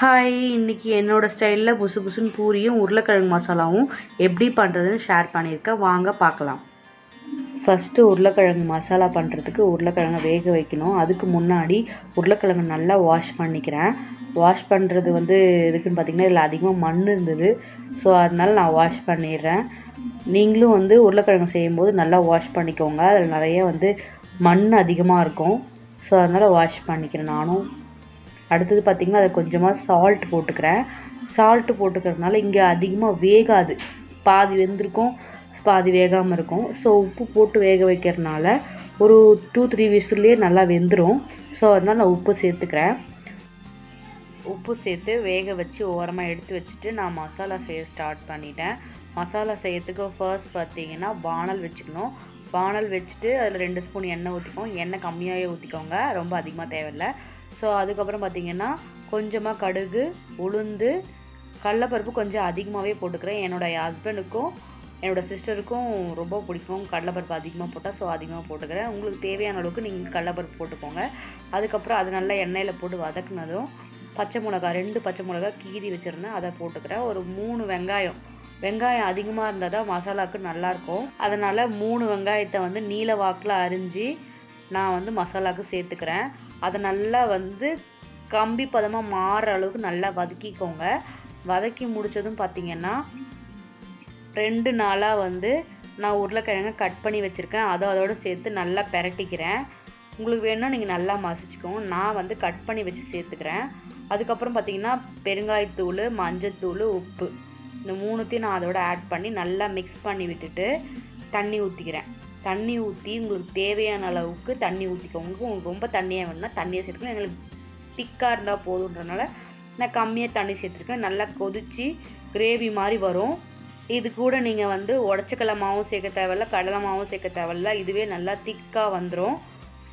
Hi இன்றைக்கி என்னோட ஸ்டைலில் புசு புசுன்னு பூரியும் உருளைக்கிழங்கு மசாலாவும் எப்படி பண்ணுறதுன்னு ஷேர் பண்ணியிருக்கேன். வாங்க பார்க்கலாம். ஃபஸ்ட்டு உருளைக்கிழங்கு மசாலா பண்ணுறதுக்கு உருளைக்கிழங்கை வேக வைக்கணும். அதுக்கு முன்னாடி உருளைக்கிழங்கு நல்லா வாஷ் பண்ணிக்கிறேன். வாஷ் பண்ணுறது வந்து எதுக்குன்னு பார்த்தீங்கன்னா இதில் அதிகமாக மண் இருந்தது. ஸோ அதனால நான் வாஷ் பண்ணிடுறேன். நீங்களும் வந்து உருளைக்கிழங்கு செய்யும்போது நல்லா வாஷ் பண்ணிக்கோங்க. அதில் நிறைய வந்து மண் அதிகமாக இருக்கும். ஸோ அதனால் வாஷ் பண்ணிக்கிறேன் நானும். அடுத்தது பார்த்திங்கன்னா அதை கொஞ்சமாக சால்ட் போட்டுக்கிறேன். சால்ட்டு போட்டுக்கிறதுனால இங்கே அதிகமாக வேகாது. பாதி வெந்திருக்கும் பாதி வேகாமல் இருக்கும். ஸோ உப்பு போட்டு வேக வைக்கிறதுனால ஒரு டூ த்ரீ விசிலே நல்லா வெந்துடும் ஸோ அதனால் நான் உப்பு சேர்த்துக்கிறேன். உப்பு சேர்த்து வேக வச்சு ஓரமாக எடுத்து வச்சுட்டு நான் மசாலா செய்ய ஸ்டார்ட் பண்ணிட்டேன். மசாலா செய்யறதுக்கு ஃபர்ஸ்ட் பார்த்தீங்கன்னா வானல் வச்சுக்கணும். வானல் வச்சுட்டு அதில் ரெண்டு ஸ்பூன் எண்ணெய் ஊற்றிக்கோங்க எண்ணெய் கம்மியாகவே ஊற்றிக்கோங்க ரொம்ப அதிகமாக தேவையில்லை. ஸோ அதுக்கப்புறம் பார்த்தீங்கன்னா கொஞ்சமாக கடுகு உளுந்து கடலப்பருப்பு கொஞ்சம் அதிகமாகவே போட்டுக்கிறேன். என்னோடய ஹஸ்பண்டுக்கும் என்னோடய சிஸ்டருக்கும் ரொம்ப பிடிக்கும். கடலைப்பருப்பு அதிகமாக போட்டால் ஸோ அதிகமாக போட்டுக்கிறேன். உங்களுக்கு தேவையான அளவுக்கு நீங்கள் கடலைப்பருப்பு போட்டுக்கோங்க. அதுக்கப்புறம் அது நல்லா எண்ணெயில் போட்டு வதக்குனதும் பச்சை மிளகா ரெண்டு பச்சை மிளகா கீறி வச்சுருந்தேன். அதை போட்டுக்கிறேன். ஒரு மூணு வெங்காயம். வெங்காயம் அதிகமாக இருந்தால் தான் மசாலாவுக்கு நல்லாயிருக்கும். அதனால் மூணு வெங்காயத்தை வந்து நீல வாக்கில் அரிஞ்சு நான் வந்து மசாலாவுக்கு சேர்த்துக்கிறேன். அதை நல்லா வந்து கம்பி பதமாக மாறுற அளவுக்கு நல்லா வதக்கிக்கோங்க. வதக்கி முடித்ததும் பார்த்திங்கன்னா ரெண்டு நாளாக வந்து நான் உருளைக்கிழங்க கட் பண்ணி வச்சுருக்கேன். அதை அதோடு சேர்த்து நல்லா பெரட்டிக்கிறேன். உங்களுக்கு வேணும்னா நீங்கள் நல்லா மசிச்சுக்கோங்க. நான் வந்து கட் பண்ணி வச்சு சேர்த்துக்கிறேன். அதுக்கப்புறம் பார்த்திங்கன்னா பெருங்காயத்தூள் மஞ்சத்தூள் உப்பு. இந்த மூணுத்தையும் நான் அதோட ஆட் பண்ணி நல்லா மிக்ஸ் பண்ணி விட்டுட்டு தண்ணி ஊற்றிக்கிறேன் தண்ணி ஊற்றி உங்களுக்கு தேவையான அளவுக்கு தண்ணி ஊற்றிக்கோங்க உங்களுக்கு ரொம்ப தண்ணியாக வேணும்னா தண்ணியை சேர்த்துக்கணும் எங்களுக்கு திக்காக இருந்தால் போதுன்றனால நான் கம்மியாக தண்ணி சேர்த்துருக்கேன். நல்லா கொதித்து கிரேவி மாதிரி வரும். இது கூட நீங்கள் வந்து உடச்சக்கடலை மாவும் சேர்க்க தேவையில்ல கடலை மாவும் சேர்க்க தேவையில்ல. இதுவே நல்லா திக்காக வந்துடும்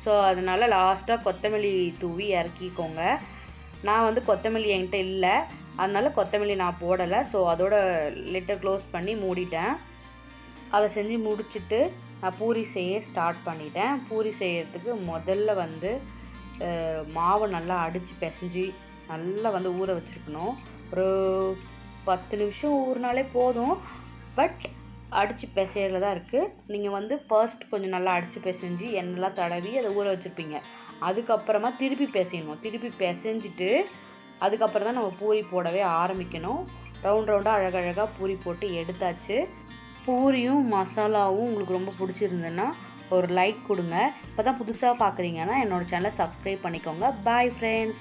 ஸோ அதனால் லாஸ்ட்டாக கொத்தமல்லி தூவி இறக்கிக்கோங்க. நான் வந்து கொத்தமல்லி என்கிட்ட இல்லை. அதனால் கொத்தமல்லி நான் போடலை. ஸோ அதோட லெட்டர் க்ளோஸ் பண்ணி மூடிட்டேன். அதை செஞ்சு முடிச்சுட்டு நான் பூரி செய்ய ஸ்டார்ட் பண்ணிட்டேன். பூரி செய்கிறதுக்கு முதல்ல வந்து மாவை நல்லா அடித்து பிசைஞ்சு நல்லா வந்து ஊற வச்சுருக்கணும். ஒரு பத்து நிமிஷம் ஊறினாலே போதும். பட் அடித்து பிசையில தான் இருக்குது நீங்கள் வந்து ஃபர்ஸ்ட் கொஞ்சம் நல்லா அடித்து பிசைஞ்சு எண்ணெய்லாம் தடவி அதை ஊற வச்சுருப்பீங்க. அதுக்கப்புறமா திருப்பி பிசையணும். திருப்பி பிசைஞ்சிட்டு அதுக்கப்புறம் தான் நம்ம பூரி போடவே ஆரம்பிக்கணும். ரவுண்ட் ரவுண்டாக அழகழகாக பூரி போட்டு எடுத்தாச்சு. பூரியும் மசாலாவும் உங்களுக்கு ரொம்ப பிடிச்சிருந்ததுன்னா ஒரு லைக் கொடுங்க. இப்போ தான் புதுசாக பார்க்குறீங்கன்னா என்னோடய சேனலை சப்ஸ்கிரைப் பண்ணிக்கோங்க. Bye friends